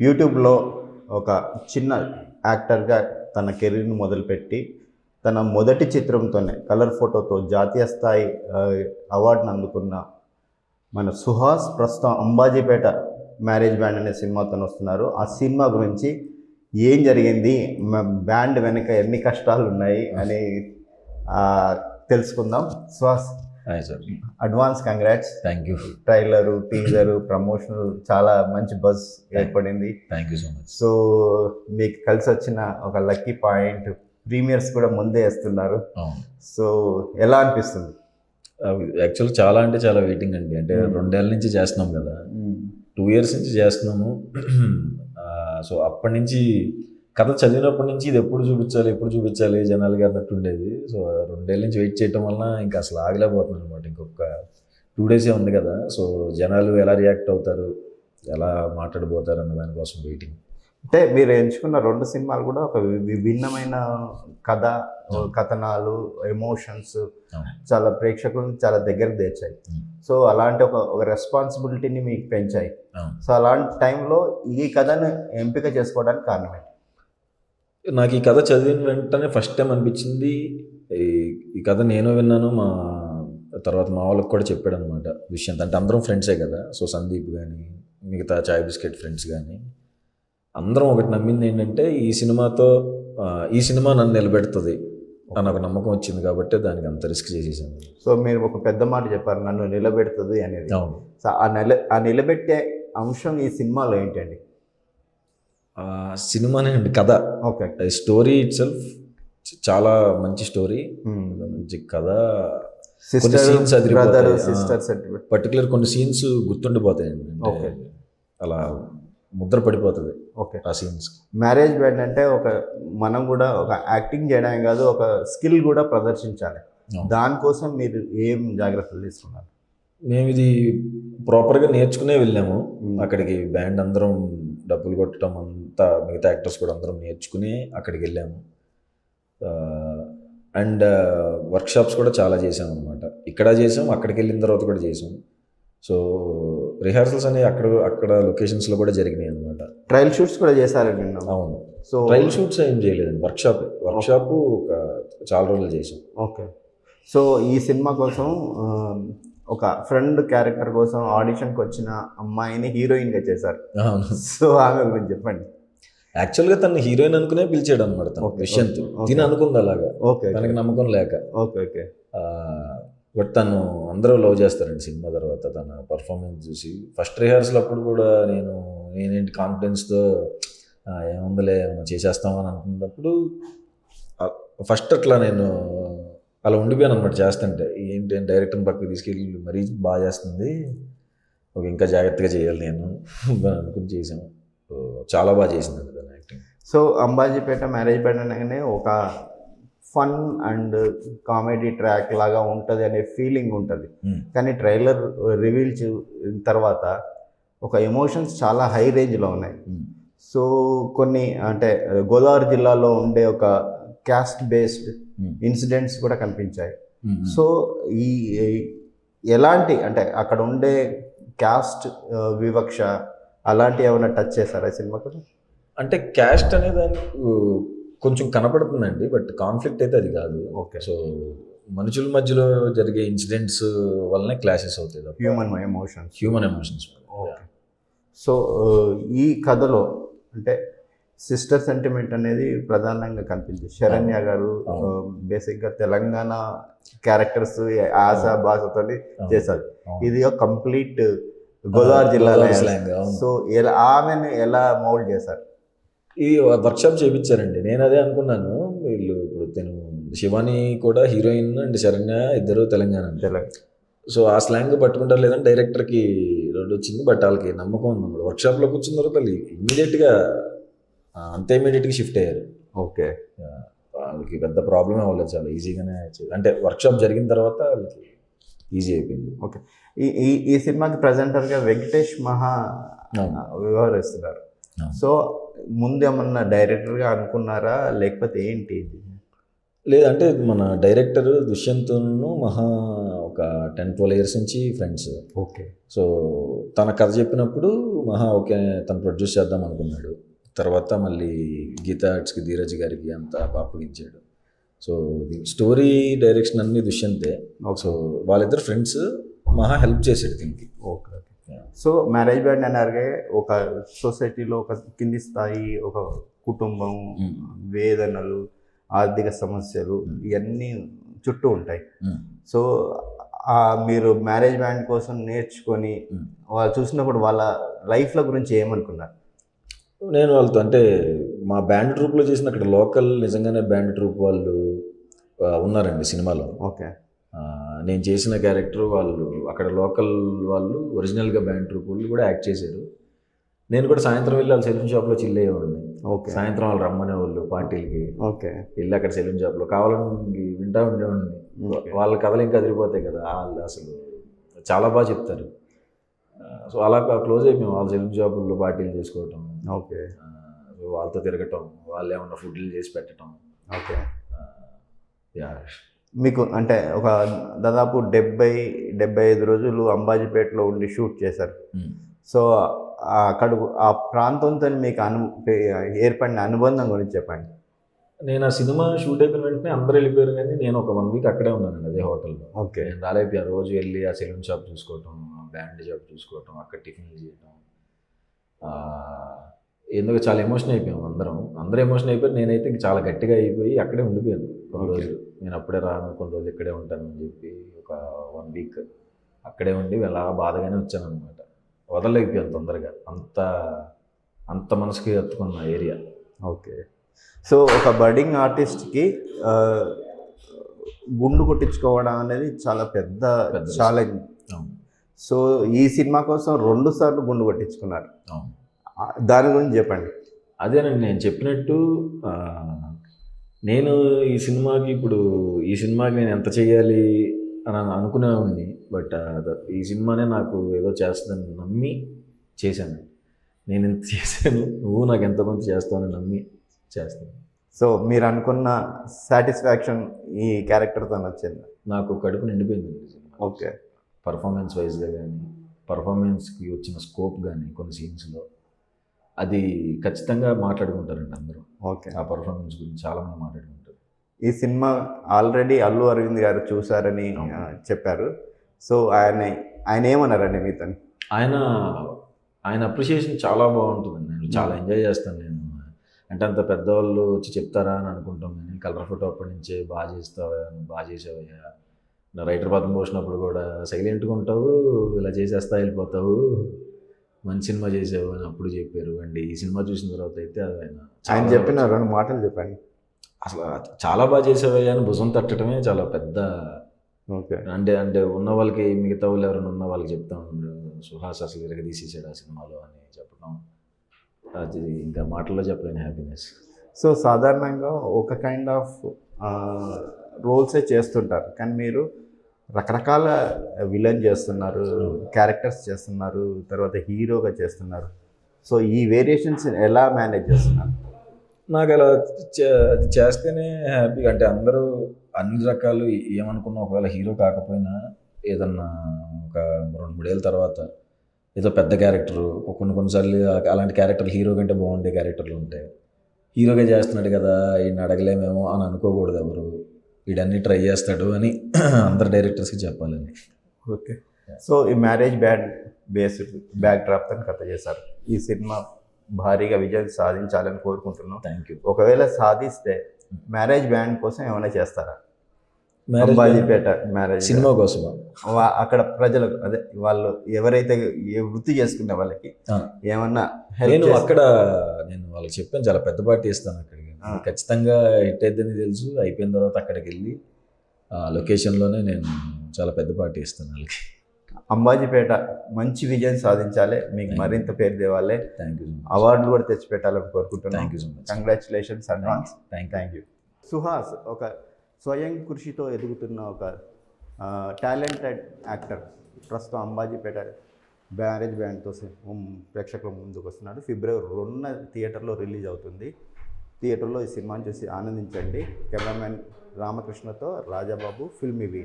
యూట్యూబ్లో ఒక చిన్న యాక్టర్గా తన కెరీర్ను మొదలుపెట్టి తన మొదటి చిత్రంతోనే కలర్ ఫోటోతో జాతీయ స్థాయి అవార్డును అందుకున్న మన సుహాస్ ప్రస్తుతం అంబాజీపేట మ్యారేజ్ బ్యాండ్ అనే సినిమాతో వస్తున్నారు. ఆ సినిమా గురించి ఏం జరిగింది బ్యాండ్ వెనుక ఎన్ని కష్టాలు ఉన్నాయి అని తెలుసుకుందాం. Suhas advance congrats thank you trailer teaser promotional చాలా మంచి బజ్ ఏర్పడింది. Thank you so much so మీకు కలిసి వచ్చిన ఒక లక్కీ పాయింట్ ప్రీమియర్స్ కూడా ముందే వేస్తున్నారు. సో ఎలా అనిపిస్తుంది? యాక్చువల్ చాలా అంటే చాలా వెయిటింగ్ అండి. అంటే Hmm. రెండేళ్ళ నుంచి చేస్తున్నాం కదా. టూ ఇయర్స్ నుంచి చేస్తున్నాము. సో అప్పటి నుంచి కథ చదివినప్పటి నుంచి ఇది ఎప్పుడు చూపించాలి ఎప్పుడు చూపించాలి జనాలకి అన్నట్టు ఉండేది. సో రెండేళ్ళ నుంచి వెయిట్ చేయటం వల్ల ఇంకా అసలు ఆగలేకపోతున్నాను అనమాట ఇంకొక టూ డేసే ఉంది కదా సో జనాలు ఎలా రియాక్ట్ అవుతారు ఎలా మాట్లాడబోతారు అన్న దానికోసం వెయిటింగ్ అంటే మీరు ఎంచుకున్న రెండు సినిమాలు కూడా ఒక విభిన్నమైన కథ కథనాలు ఎమోషన్స్. చాలా ప్రేక్షకులను చాలా దగ్గర తెచ్చాయి. సో అలాంటి ఒక ఒక రెస్పాన్సిబిలిటీని మీకు పెంచాయి. సో అలాంటి టైంలో ఈ కథను ఎంపిక చేసుకోవడానికి కారణమే నాకు ఈ కథ చదివిన వెంటనే ఫస్ట్ టైం అనిపించింది. ఈ ఈ కథ నేను విన్నాను మా తర్వాత మా వాళ్ళకి కూడా చెప్పాడు అనమాట విషయం. అంటే అందరం ఫ్రెండ్సే కదా. సో సందీప్ కానీ మిగతా చాయ్ బిస్కెట్ ఫ్రెండ్స్ కానీ అందరం ఒకటి నమ్మింది ఏంటంటే ఈ సినిమాతో ఈ సినిమా నన్ను నిలబెడుతుంది అని ఒక నమ్మకం వచ్చింది కాబట్టి దానికి అంత రిస్క్ చేసేసాను. సో మీరు ఒక పెద్ద మాట చెప్పారు నన్ను నిలబెడుతుంది అనేది. అవును. సో ఆ నిల ఆ నిలబెట్టే అంశం ఈ సినిమాలో ఏంటండి? సినిమానే అండి కథ. ఓకే. స్టోరీ ఇట్ సెల్ఫ్ చాలా మంచి స్టోరీ. మంచి కథ. కొన్ని సెంటిమెంట్ పర్టికులర్ కొన్ని సీన్స్ గుర్తుండిపోతాయండి. అలా ముద్ర పడిపోతుంది ఓకే. ఆ సీన్స్. మ్యారేజ్ బ్యాండ్ అంటే ఒక మనం కూడా ఒక యాక్టింగ్ చేయడమే కాదు ఒక స్కిల్ కూడా ప్రదర్శించాలి. దానికోసం మీరు ఏం జాగ్రత్తలు తీసుకున్నారు? మేము ఇది ప్రాపర్గా నేర్చుకునే వెళ్ళాము. అక్కడికి బ్యాండ్ అందరం డబ్బులు కొట్టడం అంతా మిగతా యాక్టర్స్ కూడా అందరం నేర్చుకుని అక్కడికి వెళ్ళాము. అండ్ వర్క్షాప్స్ కూడా చాలా చేసాం అనమాట ఇక్కడ చేసాం అక్కడికి వెళ్ళిన తర్వాత కూడా చేసాం సో రిహార్సల్స్ అనేవి అక్కడ అక్కడ లొకేషన్స్లో కూడా జరిగినాయి అనమాట ట్రయల్ షూట్స్ కూడా చేశారని విన్నాం అవును. సో ట్రయల్ షూట్స్ ఏం చేయలేదండి. వర్క్షాప్ వర్క్షాప్ ఒక చాలా రోజులు చేసాం ఓకే. సో ఈ సినిమా కోసం ఒక ఫ్రెండ్ క్యారెక్టర్ కోసం ఆడిషన్కి వచ్చిన అమ్మాయిని హీరోయిన్గా చేశారు. సో ఆమె గురించి చెప్పండి. యాక్చువల్గా తను హీరోయిన్ అనుకునే పిలిచాడు అనమాట విషయంత్. తిని అనుకుంది అలాగా. ఓకే తనకి నమ్మకం లేక. Okay okay. బట్ తను అందరూ లవ్ చేస్తారండి సినిమా తర్వాత. తన పర్ఫార్మెన్స్ చూసి. ఫస్ట్ రిహార్సల్ అప్పుడు కూడా నేను నేనేంటి కాన్ఫిడెన్స్తో ఏముందిలే మనం చేసేస్తామని అనుకున్నప్పుడు ఫస్ట్ అట్లా నేను అలా ఉండిపోయాను అనమాట చేస్తుంటే. ఏంటి డైరెక్టర్ పక్కకి తీసుకెళ్ళి మరీ బాగా చేస్తుంది. ఒక ఇంకా జాగ్రత్తగా చేయాలి నేను అని అనుకుని చేశాను. చాలా బాగా చేసిందండి తన యాక్టింగ్ సో అంబాజీపేట మ్యారేజ్ అనగానే ఒక ఫన్ అండ్ కామెడీ ట్రాక్ లాగా ఉంటుంది అనే ఫీలింగ్ ఉంటుంది. కానీ ట్రైలర్ రివీల్ తర్వాత ఒక ఎమోషన్స్ చాలా హై రేంజ్లో ఉన్నాయి. సో కొన్ని అంటే గోదావరి జిల్లాలో ఉండే ఒక క్యాస్ట్ బేస్డ్ ఇన్సిడెంట్స్ కూడా కనిపించాయి సో ఈ ఎలాంటి అంటే అక్కడ ఉండే క్యాస్ట్ వివక్ష అలాంటి ఏమైనా టచ్ చేశారా సినిమాకు? అంటే క్యాస్ట్ అనే దానికి కొంచెం కనపడుతుందండి బట్ కాన్ఫ్లిక్ట్ అయితే అది కాదు. ఓకే. సో మనుషుల మధ్యలో జరిగే ఇన్సిడెంట్స్ వల్లనే క్లాసెస్ అవుతాయి human emotions human emotions okay. So ఈ కథలో అంటే సిస్టర్ సెంటిమెంట్ అనేది ప్రధానంగా కనిపించింది. శరణ్య గారు. బేసిక్గా తెలంగాణ క్యారెక్టర్స్ ఆశ భాషతో చేశారు. ఇది ఒక కంప్లీట్ గోదావరి జిల్లాలో స్లాంగ్ సో ఎలా ఆమెను ఎలా మౌల్డ్ చేశారు? ఈ వర్క్షాప్ చేయించారండి నేను అదే అనుకున్నాను. వీళ్ళు ఇప్పుడు తను శివాని కూడా హీరోయిన్ అండ్ శరణ్య ఇద్దరు తెలంగాణ. తెలంగాణ. సో ఆ స్లాంగ్ పట్టుకుంటారు లేదంటే డైరెక్టర్కి రెండు వచ్చింది బట్ వాళ్ళకి నమ్మకం ఉంది. వర్క్షాప్లో కూర్చున్న తర్వాత ఇమీడియట్గా అంతే ఇమీడియట్గా షిఫ్ట్ అయ్యారు. ఓకే. వాళ్ళకి పెద్ద ప్రాబ్లమ్ అవ్వలేదు చాలా ఈజీగానే అంటే వర్క్షాప్ జరిగిన తర్వాత వాళ్ళకి ఈజీ అయిపోయింది. ఈ ఈ ఈ సినిమాకి ప్రజెంటర్గా వెంకటేష్ మహా. వ్యవహరిస్తున్నారు. సో ముందు ఏమన్నా డైరెక్టర్గా అనుకున్నారా? లేకపోతే ఏంటి ఇది? లేదంటే మన డైరెక్టర్ దుష్యంత్ను మహా ఒక టెన్ ట్వెల్వ్ ఇయర్స్ నుంచి ఫ్రెండ్స్. ఓకే. సో తన కథ చెప్పినప్పుడు మహా ఓకే తను ప్రొడ్యూస్ చేద్దాం అనుకున్నాడు. తర్వాత మళ్ళీ గీతా ఆర్ట్స్కి ధీరజ్ గారికి అంతా అప్పగించాడు సో స్టోరీ డైరెక్షన్ అన్ని దుష్యంతే. సో వాళ్ళిద్దరు ఫ్రెండ్స్ మహా హెల్ప్ చేసాడు దీనికి. Okay okay. So marriage band అన్నారుగా ఒక సొసైటీలో ఒక కింది స్థాయి ఒక కుటుంబం. వేదనలు ఆర్థిక సమస్యలు ఇవన్నీ చుట్టూ ఉంటాయి. సో మీరు మ్యారేజ్ బ్యాండ్ కోసం నేర్చుకొని. వాళ్ళు చూసినప్పుడు వాళ్ళ లైఫ్ల గురించి ఏమనుకున్నారు? నేను వాళ్ళతో అంటే మా బ్యాండ్ ట్రూప్లో చేసిన అక్కడ లోకల్ నిజంగానే బ్యాండ్ ట్రూప్ వాళ్ళు ఉన్నారండి సినిమాలో. ఓకే. నేను చేసిన క్యారెక్టర్ వాళ్ళు అక్కడ లోకల్ వాళ్ళు ఒరిజినల్గా బ్యాండ్ ట్రూప్ వాళ్ళు కూడా యాక్ట్ చేశారు. నేను కూడా సాయంత్రం వెళ్ళి వాళ్ళ సెలూన్ షాప్లో చిల్ అయ్యేవాడిని. ఓకే. సాయంత్రం వాళ్ళు రమ్మనే వాళ్ళు పార్టీలకి. ఓకే. వెళ్ళి అక్కడ సెలూన్ షాప్లో కావాలని వింటా ఉండేవాడిని. వాళ్ళ కథలు ఇంకా అదిరిపోతాయి కదా వాళ్ళు అసలు చాలా బాగా చెప్తారు. సో అలా క్లోజ్ అయిపోయాం. వాళ్ళ సెలూన్ షాపుల్లో పార్టీలు చేసుకోవటం ఓకే. ఆ, వాళ్ళతో తిరగటం వాళ్ళు ఏమన్నా ఫుడ్లు చేసి పెట్టడం ఓకే. ఆ, యా. మీకు అంటే ఒక దాదాపు డెబ్బై డెబ్బై ఐదు రోజులు అంబాజీపేటలో ఉండి షూట్ చేశారు. సో ఆ అక్కడ ఆ ప్రాంతంతో మీకు అను ఏర్పడిన అనుబంధం గురించి చెప్పండి. నేను ఆ సినిమా షూట్ అయిపోయిన వెంటనే అందరూ వెళ్ళిపోయారు కానీ నేను ఒక వన్ వీక్ అక్కడే ఉన్నానండి అదే హోటల్లో. ఓకే. నేను రాలేకపోయా రోజు వెళ్ళి ఆ సెలూన్ షాప్ చూసుకోవటం బ్యాండ్ షాప్ చూసుకోవటం అక్కడ టిఫిన్లు చేయటం. ఎందుకు చాలా ఎమోషన్ అయిపోయాం అందరం. అందరూ ఎమోషన్ అయిపోయారు. నేనైతే ఇంక చాలా గట్టిగా అయిపోయి అక్కడే ఉండిపోయాను. కొన్ని. రోజులు నేను అప్పుడే రాను కొన్ని రోజులు ఇక్కడే ఉంటాను అని చెప్పి ఒక వన్ వీక్ అక్కడే ఉండి అలా బాధగానే వచ్చాను అనమాట వదలలేకపోయాను తొందరగా. అంత అంత మనసుకి ఎత్తుకున్న ఏరియా. ఓకే. సో ఒక బడ్డింగ్ ఆర్టిస్ట్కి గుండు కొట్టించుకోవడం అనేది చాలా పెద్ద ఛాలెంజ్ సో ఈ సినిమా కోసం రెండు సార్లు గుండు కొట్టించుకున్నారు. దాని గురించి చెప్పండి. అదేనండి నేను చెప్పినట్టు నేను ఈ సినిమాకి ఇప్పుడు ఈ సినిమాకి నేను ఎంత చేయాలి అని అను- అనుకునేవాడిని బట్ ఈ సినిమానే నాకు ఏదో చేస్తుందని నమ్మి చేశాను. నేను ఇంత చేశాను నువ్వు నాకు ఎంత కొంత చేస్తావని నమ్మి చేస్తాను. సో మీరు అనుకున్న సాటిస్ఫాక్షన్ ఈ క్యారెక్టర్తో వచ్చింది? నాకు కడుపు నిండిపోయింది ఓకే. పర్ఫార్మెన్స్ వైజ్గా కానీ పర్ఫార్మెన్స్కి వచ్చిన స్కోప్ కానీ కొన్ని సీన్స్లో అది ఖచ్చితంగా మాట్లాడుకుంటారండి అందరూ. ఓకే. ఆ పర్ఫార్మెన్స్ గురించి చాలామంది మాట్లాడుకుంటారు. ఈ సినిమా ఆల్రెడీ అల్లు అరవింద్ గారు చూసారని ఆ, చెప్పారు. సో ఆయన ఆయన ఏమన్నారండి మీతో? ఆయన ఆయన అప్రిషియేషన్ చాలా బాగుంటుందండి. నేను చాలా ఎంజాయ్ చేస్తాను నేను. అంటే అంత పెద్దవాళ్ళు వచ్చి చెప్తారా అని అనుకుంటాం కానీ కలర్ ఫోటో అప్పటి నుంచే బాగా చేస్తావా బాగా చేసావయ్యా? రైటర్ పదం పోసినప్పుడు కూడా సైలెంట్గా ఉంటావు ఇలా చేసేస్తా వెళ్ళిపోతావు మంచి సినిమా చేసావు అని అప్పుడు చెప్పారు. అండ్ ఈ సినిమా చూసిన తర్వాత అయితే ఆయన ఆయన చెప్పిన రెండు మాటలు చెప్పండి అసలు చాలా బాగా చేసావయ్యా అని భుజం తట్టడమే చాలా పెద్ద ఓకే. అంటే అంటే ఉన్న వాళ్ళకి మిగతా వాళ్ళు ఎవరైనా ఉన్న వాళ్ళకి చెప్తా సుహాస్ అసలు విరగదీసేసాడు ఆ సినిమాలో అని చెప్పడం. అది ఇంకా మాటల్లో చెప్పలేని హ్యాపీనెస్ సో సాధారణంగా ఒక కైండ్ ఆఫ్ రోల్సే చేస్తుంటారు. కానీ మీరు రకరకాల విలన్ చేస్తున్నారు క్యారెక్టర్స్ చేస్తున్నారు తర్వాత హీరోగా చేస్తున్నారు. సో ఈ వేరియేషన్స్ ఎలా మేనేజ్ చేస్తున్నారు? నాకు అలా చే- అది చేస్తేనే హ్యాపీగా అంటే అందరూ అన్ని రకాలు ఏమనుకున్నా ఒకవేళ హీరో కాకపోయినా ఏదన్నా ఒక రెండు మూడేళ్ళ తర్వాత ఏదో పెద్ద క్యారెక్టరు కొన్ని కొన్నిసార్లు అలాంటి క్యారెక్టర్లు హీరో కంటే బాగుండే క్యారెక్టర్లు ఉంటాయి హీరోగా చేస్తున్నాడు కదా ఈయన అడగలేమేమో అని అనుకోకూడదు ఎవరు. వీడన్నీ ట్రై చేస్తాడు అని అందరు డైరెక్టర్స్కి చెప్పాలని ఓకే. సో ఈ marriage bad based backdrop అని కథ చేశారు. ఈ సినిమా భారీగా విజయం సాధించాలని కోరుకుంటున్నాం. థ్యాంక్ యూ ఒకవేళ సాధిస్తే మ్యారేజ్ బ్యాండ్ కోసం ఏమైనా చేస్తారా? అంబాజీపేట మ్యారేజ్ సినిమా కోసమా? వా- అక్కడ ప్రజలకు అదే వాళ్ళు ఎవరైతే ఏ వృత్తి చేసుకునే వాళ్ళకి. ఏమన్నా నేను అక్కడ నేను వాళ్ళకి చెప్పాను చాలా పెద్ద పార్టీ ఇస్తాను అక్కడికి. ఆ. ఖచ్చితంగా హిట్ అయిద్దని తెలుసు. అయిపోయిన తర్వాత అక్కడికి వెళ్ళి ఆ లొకేషన్లోనే నేను చాలా పెద్ద పార్టీ ఇస్తాను వాళ్ళకి. అంబాజీపేట మంచి విజయం సాధించాలి. మీకు. మరింత పేరు తేవాలి. థ్యాంక్ యూ అవార్డులు కూడా తెచ్చిపెట్టాలని కోరుకుంటున్నాను thank you so much congratulations advance thank thank you Suhas ఒక స్వయం కృషితో ఎదుగుతున్న ఒక టాలెంటెడ్ యాక్టర్. ప్రస్తుతం అంబాజీపేట బ్యారేజ్ బ్యాండ్తో ప్రేక్షకుల ముందుకు వస్తున్నాడు ఫిబ్రవరి రెండున థియేటర్లో రిలీజ్ అవుతుంది. థియేటర్లో ఈ సినిమాని చూసి ఆనందించండి. కెమెరామెన్ రామకృష్ణతో రాజాబాబు ఫిల్మ్ ఇవి.